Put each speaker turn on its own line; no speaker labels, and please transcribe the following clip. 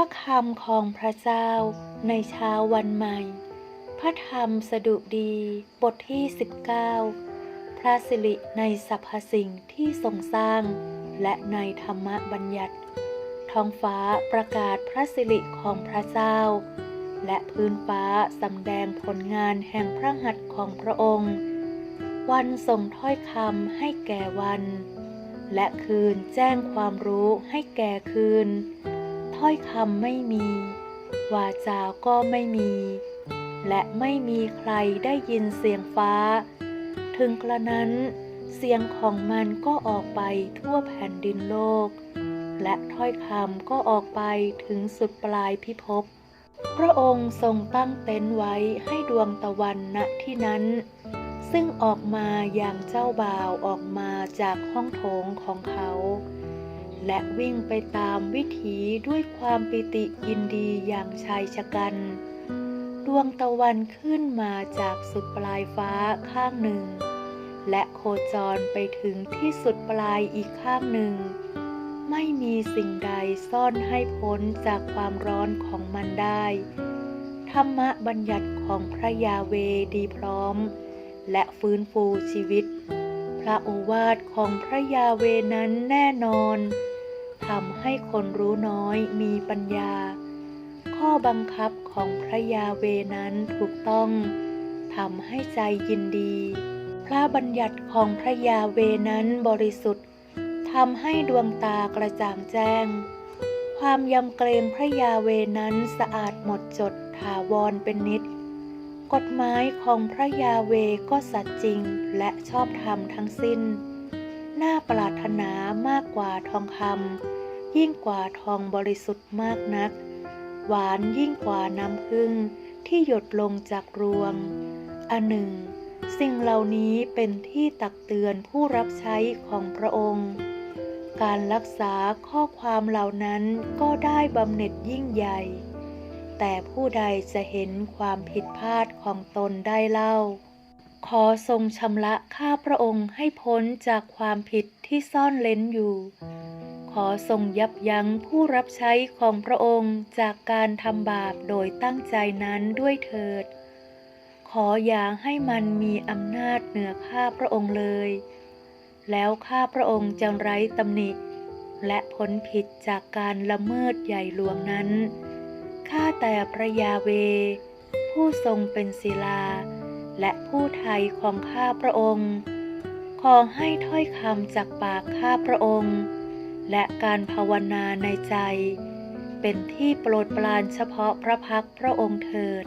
พระคำของพระเจ้าในเช้าวันใหม่ พระธรรมสดุดีบทที่ 19 พระสิริในสรรพสิ่งที่ทรงสร้าง และในธรรมบัญญัติ ท้องฟ้าประกาศพระสิริของพระเจ้า และพื้นฟ้าสำแดงผลงานแห่งพระหัตถ์ของพระองค์ วันส่งถ้อยคำให้แก่วัน และคืนแจ้งความรู้ให้แก่คืน ถ้อยคำไม่มี วาจาก็ไม่มี และไม่มีใครได้ยินเสียงฟ้า ถึงกระนั้น เสียงของมันก็ออกไปทั่วแผ่นดินโลก และถ้อยคำก็ออกไปถึงสุดปลายพิภพพระองค์ทรงตั้งเต็นท์ไว้ให้ดวงตะวันณที่นั้น ซึ่งออกมาอย่างเจ้าบ่าวออกมาจากห้องโถงของเขา และวิ่งไปตามวิถีด้วยความปิติยินดีอย่างชายชะกัน ดวงตะวันขึ้นมาจากสุดปลายฟ้าข้างหนึ่ง และโคจรไปถึงที่สุดปลายอีกข้างหนึ่ง ไม่มีสิ่งใดซ่อนให้พ้นจากความร้อนของมันได้ ธรรมะบัญญัติของพระยาเวดีพร้อม และฟื้นฟูชีวิตพระโอวาทของพระยาเวนั้นแน่นอน ทำให้คนรู้น้อยมีปัญญา ข้อบังคับของพระยาเวนั้นถูกต้องทำให้ใจยินดี พระบัญญัติของพระยาเวนั้นบริสุทธิ์ทำให้ดวงตากระจ่างแจ้ง ความยำเกรงพระยาเวนั้นสะอาดหมดจดถาวรเป็นนิด กฎหมายของพระยาเวก็สัตย์จริงและชอบธรรมทั้งสิ้น น่าปรารถนามากกว่าทองคำยิ่งกว่าทองบริสุทธิ์มากนัก หวานยิ่งกว่าน้ำผึ้งที่หยดลงจากรวง อันหนึ่ง สิ่งเหล่านี้เป็นที่ตักเตือนผู้รับใช้ของพระองค์ การรักษาข้อความเหล่านั้นก็ได้บำเหน็จยิ่งใหญ่ แต่ผู้ใดจะเห็นความผิดพลาดของตนได้เล่า ขอทรงชำระข้าพระองค์ให้พ้นจากความผิดที่ซ่อนเล้นอยู่ ขอทรงยับยั้งผู้รับใช้ของพระองค์จากการทำบาปโดยตั้งใจนั้นด้วยเถิด ขออย่าให้มันมีอำนาจเหนือข้าพระองค์เลย แล้วข้าพระองค์จะไร้ตำหนิ และพ้นผิดจากการละเมิดใหญ่หลวงนั้น ข้าแต่พระยาเว ผู้ทรงเป็นศิลา และผู้ไทยของข้าพระองค์ ขอให้ถ้อยคำจากปากข้าพระองค์ และการภาวนาในใจ เป็นที่โปรดปรานเฉพาะพระพักพระองค์เถิด